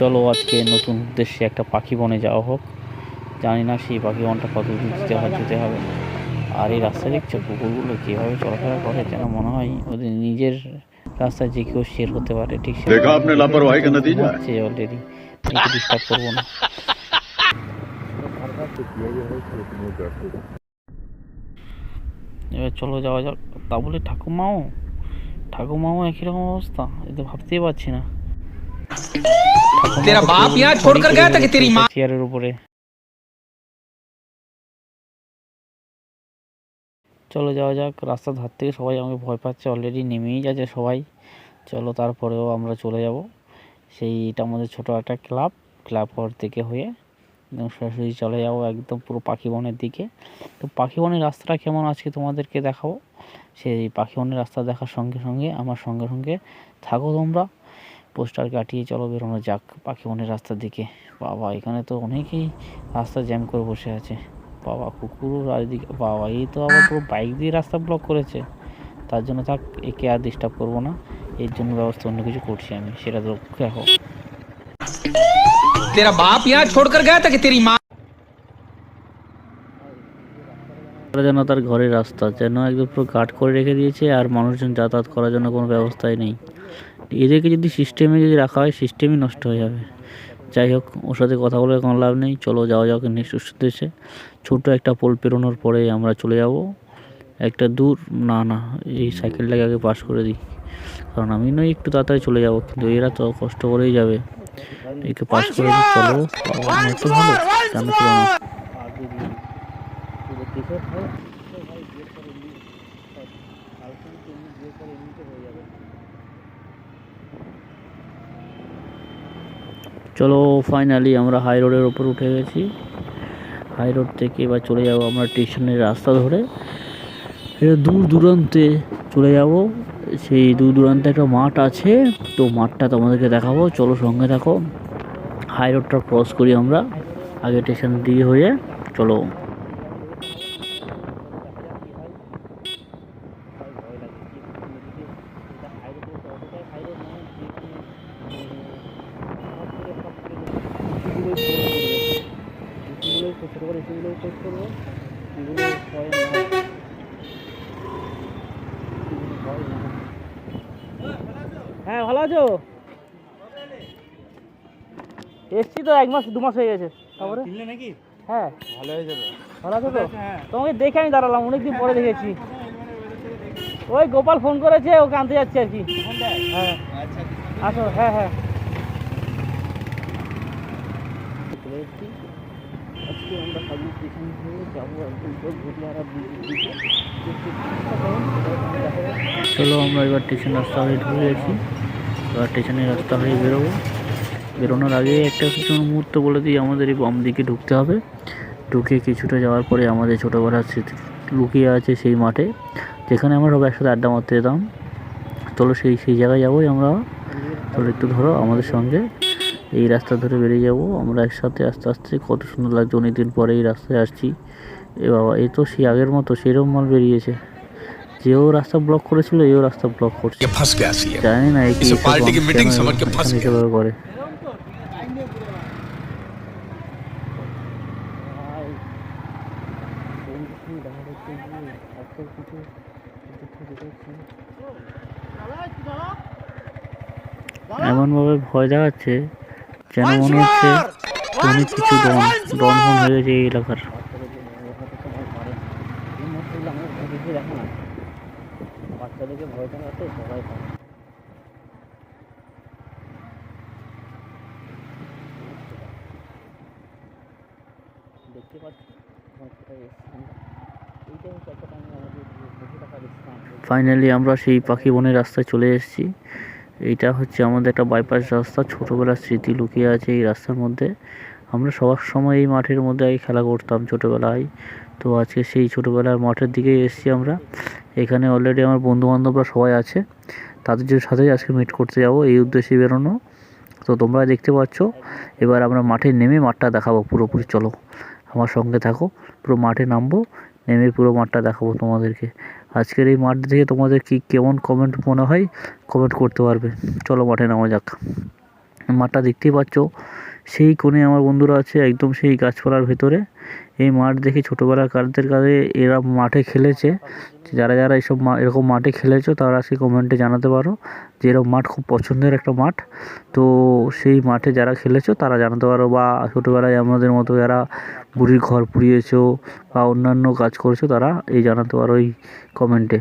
চলো আজকে নতুন উদ্দেশ্যে একটা পাখি বনে যাওয়া হোক। জানি না সেই পাখি বনটা কত দূর যেতে হয় যেতে হবে। আর এই রাস্তা দেখছ কুকুরগুলো কীভাবে চলাফেরা করে যেন মনে হয় ওদের নিজের রাস্তায় যে কেউ শেয়ার হতে পারে ঠিক আছে অলরেডি ডিস্টার্ব করব না। এবার চলো যাওয়া যাক। তা বলে ঠাকুমাও ঠাকুমাও একই রকম অবস্থা? এতে ভাবতেই পারছি না। तेरा बाप यहाँ छोड़कर गया था कि तेरी माँ চেয়ারের উপরে চলো যাওয়া যাক রাস্তার ধার থেকে সবাই আমাকে ভয় পাচ্ছে অলরেডি নেমেই যাচ্ছে সবাই চলো তারপরেও আমরা চলে যাব সেইটা আমাদের ছোট একটা ক্লাব ক্লাব ঘর থেকে হয়ে একদম সরাসরি চলে যাবো একদম পুরো পাখি বনের দিকে তো পাখি বনের রাস্তাটা কেমন আজকে তোমাদেরকে দেখাবো সেই পাখি বনের রাস্তা দেখার সঙ্গে সঙ্গে আমার সঙ্গে সঙ্গে থাকো তোমরা পোস্টার কাটিয়ে চলো বেরোনো যাক পাখি বনের রাস্তার দিকে বাবা এখানে তো অনেকেই রাস্তা জ্যাম করে বসে আছে বাবা কুকুর আর এদিকে বাবা এই তো আবার পুরো বাইক দিয়ে রাস্তা ব্লক করেছে তার জন্য থাক একে আর ডিস্টার্ব করবো না এর জন্য ব্যবস্থা অন্য কিছু করছি আমি সেটা তো দেখো तेरा बाप यहाँ छोड़कर गया था कि तेरी माँ ওরা যেন তার ঘরের রাস্তা যেন একদম পুরো গার্ড করে রেখে দিয়েছে আর মানুষজন যাতায়াত করার জন্য কোনো ব্যবস্থাই নেই এদেরকে যদি সিস্টেমে যদি রাখা হয় সিস্টেমই নষ্ট হয়ে যাবে। যাই হোক, ওর সাথে কথা বলে কোনো লাভ নেই। চলো যাওয়া যাক নেক্সট উদ্দেশ্যে ছোটো একটা পোল পেরোনোর পরে আমরা চলে যাব। একটা দূর, না না, এই সাইকেলটাকে আগে পাস করে দিই। কারণ আমি নয় একটু তাড়াতাড়ি চলে যাব, কিন্তু এরা তো কষ্ট করেই যাবে। একে পাস করে দিই, চলো। ভালো কেন চলো ফাইনালি আমরা হাই রোডের ওপর উঠে গেছি। হাই রোড থেকে এবার চলে যাব আমরা স্টেশনের রাস্তা ধরে। এটা দূর দূরান্তে চলে যাব। সেই দূর দূরান্তে একটা মাঠ আছে। তো মাঠটা তোমাদেরকে দেখাবো। চলো সঙ্গে দেখো হাই রোডটা ক্রস করি আমরা। আগে স্টেশন দিয়ে হয়ে চলো। হ্যাঁ ভালো আছো? এসছি তো এক মাস দু মাস হয়ে গেছে। তারপরে? নাকি? হ্যাঁ। ভালো হয়ে যাবে ভালো আছো তো? তোমাকে দেখে আমি দাঁড়ালাম অনেকদিন পরে দেখেছি। ওই গোপাল ফোন করেছে ওকে আনতে যাচ্ছে আর কি। হ্যাঁ। আসো হ্যাঁ হ্যাঁ চলে এসেছি আজকে আমরা সবই স্টেশন হয়ে যাব একদম ঘুরলারা চলো আমরা এবার স্টেশন রাস্তা হয়ে ঢুকে গেছি এবার স্টেশনের রাস্তা হয়ে বেরোবো। বেরোনোর আগে একটা কিছু মুহূর্ত বলে দিই, আমাদের এই বাম দিকে ঢুকতে হবে। ঢুকে কিছুটা যাওয়ার পরে আমাদের ছোটোবেলার স্মৃতি লুকিয়ে আছে সেই মাঠে, যেখানে আমরা সব একসাথে আড্ডা মারতে যেতাম। চলো সেই সেই জায়গায় যাবোই আমরা। চলো একটু ধরো আমাদের সঙ্গে। এই রাস্তা ধরে বেরিয়ে যাব। আমরা একসাথে আস্তে আস্তে কত সুন্দর লাগছে অনেকদিন পরে এই রাস্তায় আসছি। এ বাবা এ তো সেই আগের মতো সেরকম মাল বেরিয়েছে। যেও রাস্তা ব্লক করেছিল এও রাস্তা ব্লক করছে। জানি না করে। এমনভাবে ভয় দেখাচ্ছে যেন মনে হচ্ছে অনেক কিছু ডন ডন হয়ে গেছে এই এলাকার। বাচ্চাদেরকে ভয় দেখাতে সবাই দেখতে পাচ্ছি ফাইনালি আমরা সেই পাখি বনের রাস্তায় চলে এসেছি। এইটা হচ্ছে আমাদের একটা বাইপাস রাস্তা। ছোটোবেলার স্মৃতি লুকিয়ে আছে এই রাস্তার মধ্যে। আমরা সবার সময় এই মাঠের মধ্যে আগে খেলা করতাম ছোটোবেলায়। তো আজকে সেই ছোটোবেলার মাঠের দিকেই এসেছি আমরা। এখানে অলরেডি আমার বন্ধু বান্ধবরা সবাই আছে। তাদের সাথেই আজকে মিট করতে যাব, এই উদ্দেশ্যে বেরোনো। তো তোমরা দেখতে পাচ্ছ, এবার আমরা মাঠে নেমে মাঠটা দেখাবো পুরোপুরি। চলো, আমার সঙ্গে থাকো, পুরো মাঠে নামবো। নেমে পুরো মাঠটা দেখাবো তোমাদেরকে। আজকের এই মাঠ দেখে তোমাদের কি কেমন কমেন্ট মনে হয় কমেন্ট করতে পারবে। চলো মাঠে নামা যাক। মাঠটা দেখতেই পাচ্ছ, সেই কোণে আমার বন্ধুরা আছে, একদম সেই গাছপালার ভেতরে। এই মাঠ দেখে ছোটোবেলার কারদের কাছে এরা মাঠে খেলেছে। যারা যারা এইসব মা এরকম মাঠে খেলেছো, তারা সেই কমেন্টে জানাতে পারো যে এরকম মাঠ খুব পছন্দের একটা মাঠ। তো সেই মাঠে যারা খেলেছো, তারা জানাতে পারো বা ছোটোবেলায় আমাদের মতো যারা বুড়ির ঘর পুড়িয়েছো বা অন্যান্য কাজ করেছ, তারা এই জানাতে পারো এই কমেন্টে